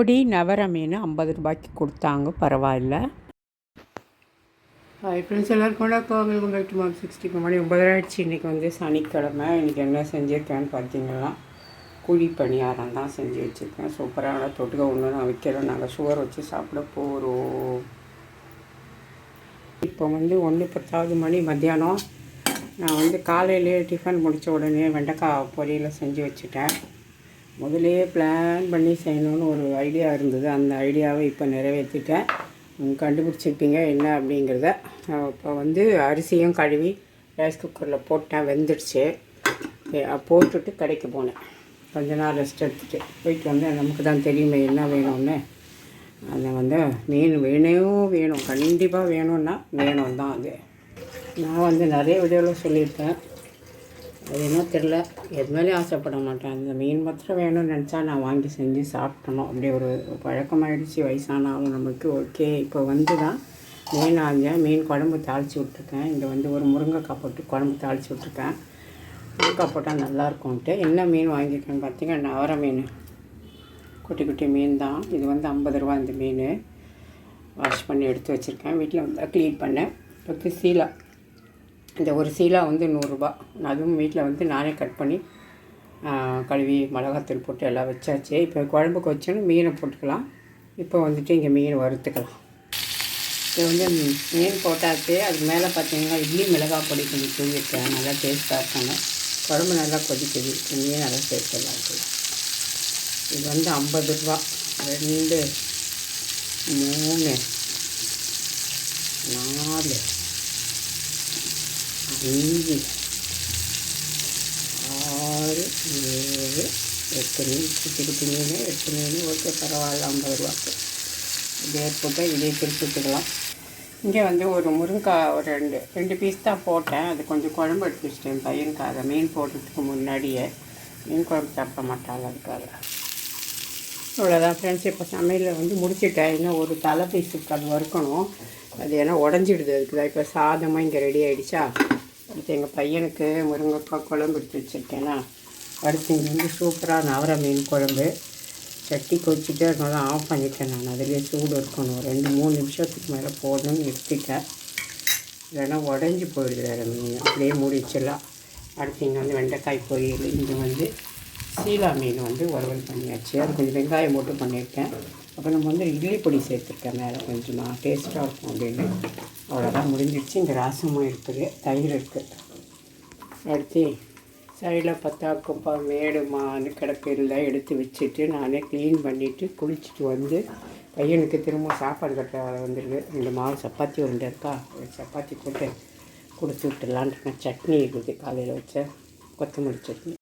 பொடி நவர மீன் ஐம்பது ரூபாய்க்கு கொடுத்தாங்க பரவாயில்ல. ஹாய் ஃப்ரெண்ட்ஸ் எல்லாருக்கும் வணக்கம் welcome back to mark sixty மணி ஒன்பதரை ஆயிடுச்சு இன்றைக்கி வந்து சனிக்கிழமை. இன்றைக்கி என்ன செஞ்சுருக்கேன்னு பார்த்தீங்கன்னா குழி பணியாரம் தான் செஞ்சு வச்சுருக்கேன். சூப்பரான தொட்டுக்க ஒன்று நான் வைக்கிறேன். நாங்கள் சுகர் வச்சு சாப்பிட போகிறோம் இப்போ வந்து ஒன்று பத்தாவது மணி மத்தியானம். நான் வந்து காலையிலேயே டிஃபன் முடித்த உடனே வெண்டைக்காய் பொரியலை செஞ்சு வச்சுட்டேன். முதலே பிளான் பண்ணி செய்யணும்னு ஒரு ஐடியா இருந்தது. அந்த ஐடியாவை இப்போ நிறைவேற்றிட்டேன். கண்டுபிடிச்சிருப்பீங்க என்ன அப்படிங்கிறத. இப்போ வந்து அரிசியும் கழுவி ரைஸ் குக்கரில் போட்டேன். வெந்துடுச்சு. போட்டுட்டு கடைக்கு போனேன். கொஞ்ச நாள் ரெஸ்ட் எடுத்துகிட்டு போயிட்டு வந்து நமக்கு தான் தெரியுமே என்ன வேணும்னு. அதை வந்து மீன் வேணும் வேணும். கண்டிப்பாக வேணும்னா வேணும் தான் அது. நான் வந்து நிறைய வீடியோவில் சொல்லியிருக்கேன். அது என்ன தெரில எது மேலேயும் ஆசைப்பட மாட்டேன். அந்த மீன் மாத்திரம் வேணும்னு நினச்சா நான் வாங்கி செஞ்சு சாப்பிட்டணும் அப்படி ஒரு பழக்கமாகிடுச்சு வயசானாலும் நமக்கு ஓகே. இப்போ வந்து தான் மீன் ஆஞ்சேன் மீன் குழம்பு தாளித்து விட்ருக்கேன் இங்கே வந்து ஒரு முருங்கைக்காய் போட்டு குழம்பு தாளித்து விட்ருக்கேன் முருங்கைக்காய் போட்டால் நல்லாயிருக்கும்ட்டு. என்ன மீன் வாங்கியிருக்கேன்னு பார்த்தீங்கன்னா நவர மீன். குட்டி குட்டி மீன் தான். இது வந்து ஐம்பது ரூபா இந்த மீன். வாஷ் பண்ணி எடுத்து வச்சுருக்கேன். வீட்டில் வந்து க்ளீன் பண்ணேன். இப்போ சீலா. இந்த ஒரு சீலா வந்து நூறுரூபா அதுவும் வீட்டில் வந்து நானே கட் பண்ணி கழுவி மிளகாத்தூள் போட்டு எல்லாம் வச்சாச்சு. இப்போ குழம்புக்கு வச்சோன்னு மீனை போட்டுக்கலாம். இப்போ வந்துட்டு இங்கே மீன் வறுத்துக்கலாம். இப்போ வந்து மீன் போட்டாச்சு. அதுக்கு மேலே பார்த்தீங்கன்னா இட்லி மிளகாய் பொடி கொஞ்சம் தூங்கிட்டேன் நல்லா டேஸ்ட்டாக இருக்காங்க. குழம்பு நல்லா கொதிக்குது. மீன் நல்லா சேர்த்துலாம் இருக்குது இது வந்து ஐம்பது ரூபா. ரெண்டு மூணு நாலு. அஞ்சு ஆறு ஏழு எட்டு மீன் குட்டி குட்டி மீன் எட்டு மீன் ஓகே பரவாயில்ல ஐம்பது ரூபாக்கு இதே போட்டால் இதே திருப்பிட்டுக்கலாம் இங்கே வந்து ஒரு முருங்கைக்காய் ஒரு ரெண்டு ரெண்டு பீஸ் தான் போட்டேன் அது கொஞ்சம் குழம்பு எடுத்து வச்சிட்டேன் பையனுக்காக மீன் போடுறதுக்கு முன்னாடியே மீன் குழம்பு சாப்பிட மாட்டாங்க அதுக்காக அவ்வளோதான் ஃப்ரெண்ட்ஸ் இப்போ சமையலில் வந்து முடிச்சுட்டேன் இன்னும் ஒரு தலை பீஸுக்கு அது வறுக்கணும் அது ஏன்னா உடஞ்சிடுது அதுக்கு தான் இப்போ சாதமாக இங்கே ரெடி ஆகிடுச்சா அடுத்து எங்கள் பையனுக்கு முருங்கைக்காய் குழம்பு எடுத்து வச்சுருக்கேன்னா அடுத்து இங்கே வந்து சூப்பராக நவர மீன் குழம்பு. சட்டி கொச்சிட்டு அதனால ஆஃப் பண்ணிட்டேன் நான். அதிலே சூடு இருக்கணும். ரெண்டு மூணு நிமிஷத்துக்கு மேலே போடணும்னு நிறுத்திட்டேன் இல்லைன்னா உடஞ்சி போயிடுது வேறு மீன். அப்படியே மூடிச்சிடலாம் அடுத்து இங்கே வந்து வெண்டைக்காய் பொரியல். இங்கே வந்து சீலா மீன் வந்து உறவல் பண்ணியாச்சு. அது கொஞ்சம் வெங்காயம் போட்டு பண்ணியிருக்கேன். அப்புறம் நம்ம வந்து இட்லி பொடி சேர்த்துருக்கேன் மேலே கொஞ்சமாக டேஸ்ட்டாக இருக்கும் அப்படின்னு. அவ்வளோதான் முடிஞ்சிடுச்சு இங்கே ராசமும் இருக்குது. தயிர் இருக்குது அடுத்து சைடில் பார்த்தா குப்பா மேடுமான்னு கிடப்பில்ல எடுத்து வச்சுட்டு நானே க்ளீன் பண்ணிவிட்டு குளிச்சுட்டு வந்து பையனுக்கு திரும்ப சாப்பாடு கட்ட வந்துருக்கு. ரெண்டு மாவு சப்பாத்தி உருண்டை இருக்கா? சப்பாத்தி போட்டு கொடுத்து விட்டுலான்ட்டு சட்னி இருக்குது. காலையில் வச்ச கொத்தமல்லி சட்னி.